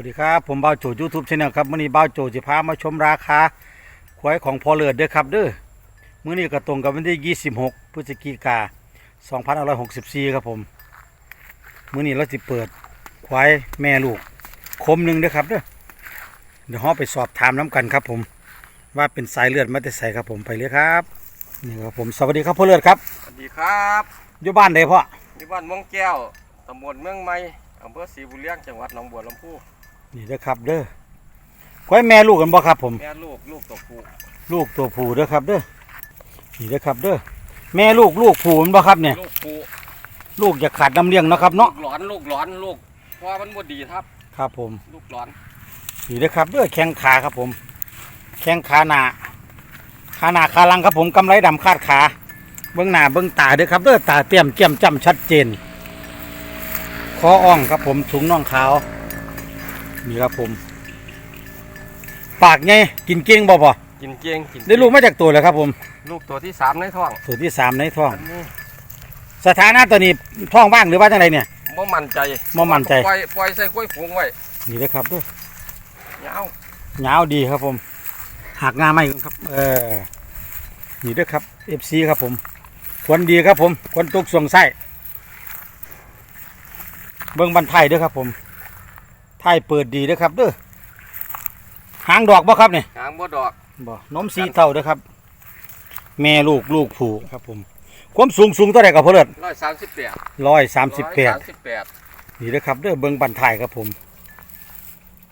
วัสดีครับ ผมบ่าวโจยูทูบชาแนลครับมื้อนี้บ่าวโจจะพามาชมราคาควายของพอเลิศเด้อครับเด้อมื้อนี้ก็ตรงกับวันที่ 26 พฤศจิกายน2564 ครับผมมื้อนี้เราสิเปิดควายแม่ลูกคมหนึงเด้อครับเด้อเดี๋ยวเราไปสอบถามน้กันครับ ผม ว่าเป็นสายเลือดมาแต่ไสครับผมไปเลยครับนี่ครับผมสวัสดีครับพ่อเลิศครับสวัสดีครับอยู่บ้านใดพ่อที่บ้านม่วงแก้วตำบลเมืองใหม่อำเภอศรีบุญเลี้ยงจังหวัดหนองบัวลำพู นี่เด้อครับเด้อควายแม่ลูกกันบ่ครับผม แม่ลูกลูกตัวผู้ลูกตัวผู้เด้อครับเด้อนี่เด้อครับเด้อแม่ลูกลูกผู้มันบ่ครับเนี่ย ลูกผู้ลูกอย่าขาดน้ำเลี้ยงเนาะครับลูเนาะกหลอนลูกหลอนลูกเพราะว่ามันบ่ดีครับ ครับผมลูกหลอนนี่เด้อครับเด้อแข้งขาครับผม แข้งขาหน้าขาหน้าขาหลังครับผมกำไรดำคาดขา เบื้องหน้าเบื้องตาเด้อครับเด้อตาเตรียมเจียมจ้ำชัดเจนคออ่องครับผมถุงน่องขาว นี่ครับผม ปากไงกินเก่งบ่บ่กินเจียงกินได้ลูกมาจากตัวเลยครับผม ลูกตัวที่สามในท้องตัวที่สามในท้อง อันนี้สถานะตัวนี้ท้องว่างหรือว่าจังไรเนี่ย บ่มั่นใจบ่มั่นใจ ปล่อยปล่อยใส่กล้วยฝูงไว้นี่เลยครับเด้วยยาวยาวดีครับผมหักงาไม่ครับ เออนี่ด้วยครับเอฟซีครับผมควรดีครับผมควรตุกสวงไส้เบิ้งบันไทยเด้วยครับผม ไทยเปิดดีเด้วยครับเด้อหางดอกบ่ครับเนี่ยหางบ่ดอกบ่นมสีเท่าเด้อครับ แม่ลูกลูกผูครับผมความสูงสูงเท่าไหร่กับพ่อเลิศร้อยสามสิบแปดร้อยสามสิบแปดสามสิบแปดนี่เด้อครับเด้อเบิ้งบันไทยครับผม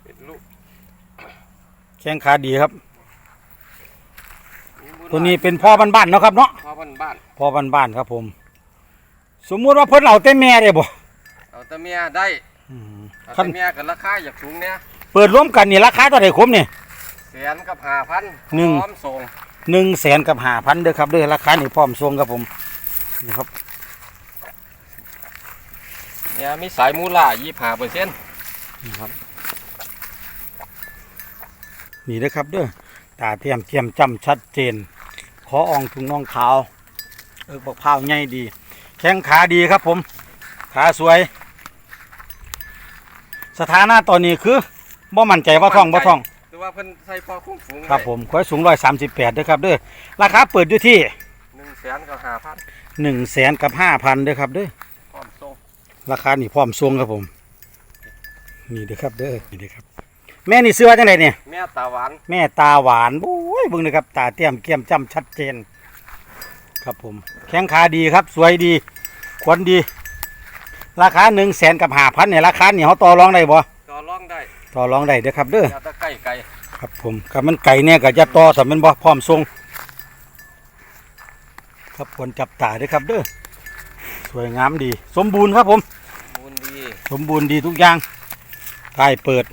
เป็นลูกแข้งขาดีครับมีบุญตัวนี้เป็นพ่อบ้านๆเนาะครับเนาะพ่อบ้านบ้านพ่อบ้านๆครับผม สมมุติว่าเพิ่นเอาแต่แม่ได้บ่เอาแต่เมียได้อืมเอา คันแต่เมียกันราคาอยากสูงเนี่ยเปิดรวมกันนี่ราคาเท่าไหร่คมนี่แสนกับห้าพันหนึ่งพร้อมส่งหนึ่งแสนกับห้าพันเด้อครับเด้อราคานี่พร้อมส่งครับผมนี่ครับเนี่ยมีสายมูล่ายี่ห้าเปอร์เซ็นต์นี่ครับนี่เด้อครับเด้อตาเทียมเทียมจำชัดเจนขออองถุงน่องขาวเออบักพร้าวใหญ่ดี แข้งขาดีครับผม ขาสวย สถานะตอนนี้คือบ่มั่นใจว่าท้องบ่ท้อง หรือว่าเพิ่นใส่พอคุ้มฝูงครับผมควายสูงร้อยสามสิบแปดด้วยครับเด้อราคาเปิดอยู่ที่หนึ่งแสนกับห้าพันหนึ่งแสนกับห้าพันเด้อครับเด้อพร้อมส่งราคานี่พร้อมส่งครับผม นี่เด้อครับเด้อนี่เด้อครับ แม่นี่ซื้อว่าจังไดเนี่ย แม่ตาหวานแม่ตาหวานโอ้ยเบิ่งเลยครับ ตาเตี้ยมเกี้ยมจ้ำชัดเจน ครับผม แข้งขาดีครับ สวยดี ขวัญดี ราคาหนึ่งแสนกับห้าพันเนี่ยราคาเนี่ยเขาต่อรองได้บ่ก็ร้องได้ต่อรองได้เด้อครับเด้ออย่าตะใกล้ไก่ครับผมกับมันไก่เนี่ยก็จะต่อแต่มันบ่พร้อมทรงครับควรจับตาด้วยครับเด้อสวยงามดี สมบูรณ์ครับผมมูลดีสมบูรณ์ดีทุกอย่างท้ายเปิด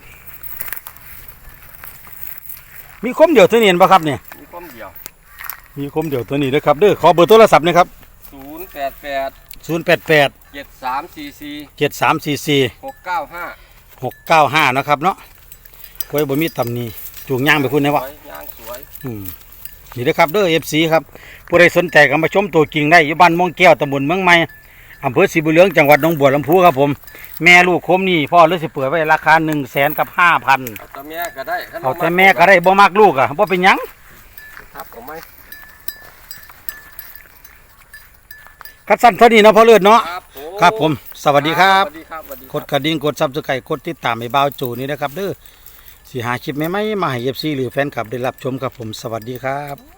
มีคมเดียวตัวนี้เห็นปะครับเนี่ยมีความเดียว มีคมเดียวตัวนี้ด้วยครับเด้อขอเบอร์โทรศัพท์หนะครับศูนย์แปดแปดศูนย์แปดแปด เจ็ดสามสี่สี่เจ็ดสามสี่สี่หกเก้าห้าหกเก้าห้านะครับเนาะควยบ่มีตำหนี้จูงย่างไปคุณนะสวะวยยางสวยอืมนี่นะครับเด้อเอฟซีครับผู้ใดสนใจก็มาชมตัวจริงได้อยู่บ้านม่วงแก้วตำบลเมืองใหม่อำเภอศรีบุญเรืองจังหวัดหนองบัวลำพูครับผม แม่ลูกคมนี่พ่อเลยสิเปิดไว้ราคาหนึ่งแสนกับห้าพันเอาแต่แม่ก็ได้คันเอาแต่แม่ก็ได้บ่มากลูกอะบ่เป็นหยังครับผมไหมคัดสั้นเท่านี้เนาะพ่อเลือดเนาะ ครับผมครับผม สวัสดีครับ สวัสดีครับสวัสดีกดกระดิ่งกดซับสไครต์กดติดตามให้บ่าวจูนี่นะครับเด้อสิหาคลิปใหม่ๆมาให้เอฟซีหรือแฟนคลับได้รับชมครับผมสวัสดีครับ